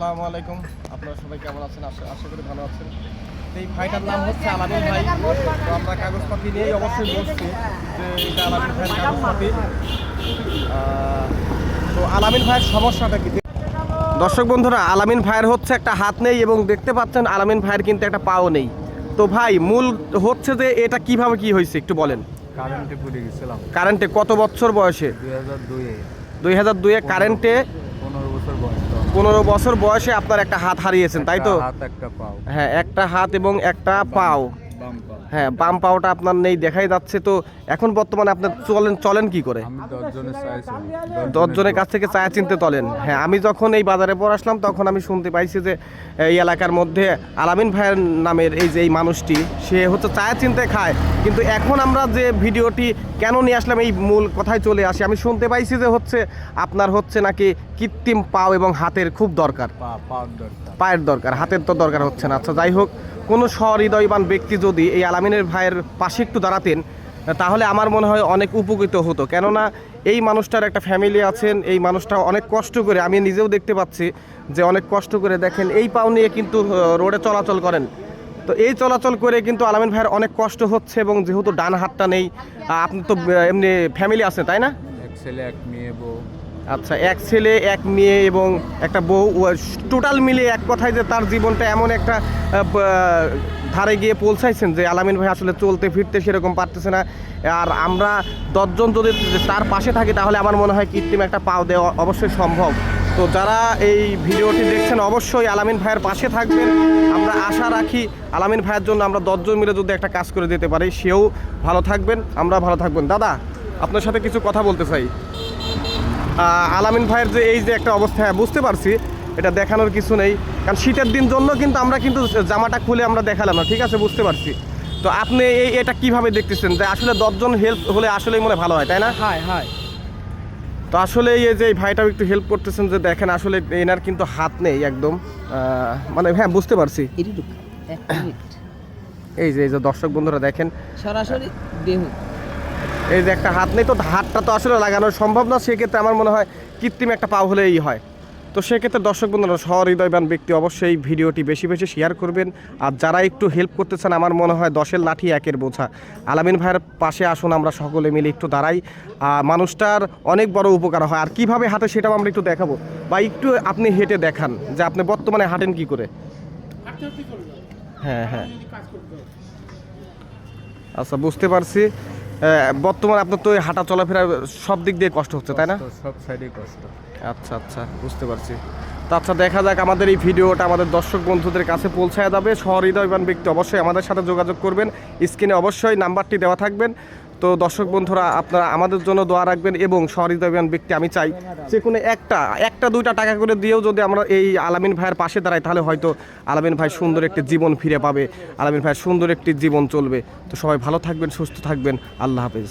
আসসালামু আলাইকুম। আপনারা সবাই কেমন আছেন? আশা আশা করি ভালো আছেন। এই ভাইটার নাম হচ্ছে আলামিন ভাই। তো আমরা কাগজপাতি নিয়েই অবশ্যই বসছি যে এটা আলামিন ভাইয়ের কাগজপাতি। তো আলামিন ভাইয়ের সমস্যাটা কি? দর্শক বন্ধুরা আলামিন ভাইয়ের হচ্ছে একটা হাত নেই এবং দেখতে পাচ্ছেন আলামিন ভাইয়ের কিন্তু একটা পাও নেই। তো ভাই মূল হচ্ছে যে এটা কীভাবে কি হয়েছে একটু বলেন। কারেন্টে পড়ে গেছিলাম। কারেন্টে কত বছর বয়সে? দুই হাজার দুয়ে দুই হাজার দুয়ে কারেন্টে পনেরো বছর বয়স। পনেরো বছর বয়সে আপনার একটা হাত হারিয়েছেন তাই তো? হাত একটা পাও। হ্যাঁ একটা হাত এবং একটা পাও। হ্যাঁ বাম পাওটা আপনার নেই দেখাই যাচ্ছে। তো এখন বর্তমানে আপনার চলেন চলেন কি করে? আমি দশ জনের চাইছি দশ জনের কাছ থেকে চায়া চিনতে চলেন হ্যাঁ আমি যখন এই বাজারে পর আসলাম তখন আমি শুনতে পাইছি যে এই এলাকার মধ্যে আলামিন ভাইয়ের নামের এই যে এই মানুষটি সে হচ্ছে চায়া চিনতে খায়। কিন্তু এখন আমরা যে ভিডিওটি কেন নিয়ে আসলাম এই মূল কথায় চলে আসি। আমি শুনতে পাইছি যে হচ্ছে আপনার হচ্ছে নাকি কৃত্রিম পাও এবং হাতের খুব দরকার। পা পাওয়ার দরকার। পায়ের দরকার হাতের তো দরকার হচ্ছে না। আচ্ছা যাই হোক কোনো সহৃদয়বান ব্যক্তি যদি এই আলামিনের ভাইয়ের পাশে একটু দাঁড়াতেন, তাহলে আমার মনে হয় অনেক উপকৃত হতো। কেননা এই মানুষটার একটা ফ্যামিলি আছেন, এই মানুষটা অনেক কষ্ট করে, আমি নিজেও দেখতে পাচ্ছি যে অনেক কষ্ট করে দেখেন, এই পাও নিয়ে কিন্তু রোডে চলাচল করেন। তো এই চলাচল করে কিন্তু আলামিন ভাইয়ের অনেক কষ্ট হচ্ছে এবং যেহেতু ডান হাতটা নেই আপনি তো এমনি ফ্যামিলি আছে, তাই না? এক ছেলে, এক মেয়ে, বউ। আচ্ছা এক ছেলে, এক মেয়ে এবং একটা বউ টোটাল মিলে এক কথায় যে তার জীবনটা এমন একটা ধারে গিয়ে পৌঁছাইছেন যে আলামিন ভাই আসলে চলতে ফিরতে সেরকম পারতেছে না। আর আমরা দশজন যদি তার পাশে থাকি তাহলে আমার মনে হয় কৃত্রিম একটা পাও দেওয়া অবশ্যই সম্ভব। তো যারা এই ভিডিওটি দেখছেন অবশ্যই আলামিন ভাইয়ের পাশে থাকবেন। আমরা আশা রাখি আলামিন ভাইয়ের জন্য আমরা দশজন মিলে যদি একটা কাজ করে দিতে পারি, সেও ভালো থাকবেন, আমরা ভালো থাকবেন দাদা, আপনার সাথে কিছু কথা বলতে চাই। আলামিন ভাইয়ের যে এই যে একটা অবস্থা হ্যাঁ, বুঝতে পারছি। এটা দেখানোর কিছু নেই। কারণ শীতের দিন জন্য কিন্তু আমরা কিন্তু জামাটা খুলে আমরা দেখালাম না ঠিক আছে? বুঝতে পারছি। তো আপনি এই এটা কীভাবে দেখতেছেন? যে আসলে দশজন হেল্প হলে আসলেই মনে হয় ভালো হয় তাই না? হাই হাই তো আসলে এই যে ভাইটাও একটু হেল্প করতেছেন যে দেখেন আসলে এনার কিন্তু হাত নেই একদম। মানে হ্যাঁ বুঝতে পারছি। এই যে এই যে দর্শক বন্ধুরা দেখেন। সরাসরি দেহ। এই যে একটা হাত নেই তো হাতটা তো আসলে লাগানো সম্ভব না সেক্ষেত্রে আমার মনে হয় কৃত্রিম একটা পাও হলেই হয়। তো সেক্ষেত্রে দর্শক বন্ধুরা সহৃদয়বান ব্যক্তি অবশ্যই ভিডিওটি বেশি বেশি শেয়ার করবেন। আর যারা একটু হেল্প করতে চান আমার মনে হয় দশের লাঠি একের বোঝা। আলামিন ভাইয়ের পাশে আসুন আমরা সকলে মিলে একটু দাঁড়াই। আর মানুষটার অনেক বড় উপকার হয়। আর কীভাবে হাঁটে সেটাও আমরা একটু দেখাবো। বা একটু আপনি হেঁটে দেখান যে আপনি বর্তমানে হাঁটেন কি করে। হ্যাঁ হ্যাঁ। আচ্ছা বুঝতে পারছি। বর্তমানে আপনার তো হাঁটা চলাফেরা সব দিক দিয়ে কষ্ট হচ্ছে তাই না? সব সাইডে কষ্ট। আচ্ছা আচ্ছা বুঝতে পারছি। তো আচ্ছা দেখা যাক আমাদের এই ভিডিওটা আমাদের দর্শক বন্ধুদের কাছে পৌঁছায় যাবে। সহৃদয়বান ব্যক্তি অবশ্যই আমাদের সাথে যোগাযোগ করবেন। স্ক্রিনে অবশ্যই নাম্বারটি দেওয়া থাকবেন। তো দর্শক বন্ধুরা, আপনারা আমাদের জন্য দোয়া রাখবেন এবং সহৃদয়বান ব্যক্তি আমি চাই যে কোনো একটা একটা দুইটা টাকা করে দিয়েও যদি আমরা এই আলামিন ভাইয়ের পাশে দাঁড়াই, তাহলে হয়তো আলামিন ভাই সুন্দর একটি জীবন ফিরে পাবে, আলামিন ভাইয়ের সুন্দর একটি জীবন চলবে। তো সবাই ভালো থাকবেন, সুস্থ থাকবেন। আল্লাহ হাফেজ।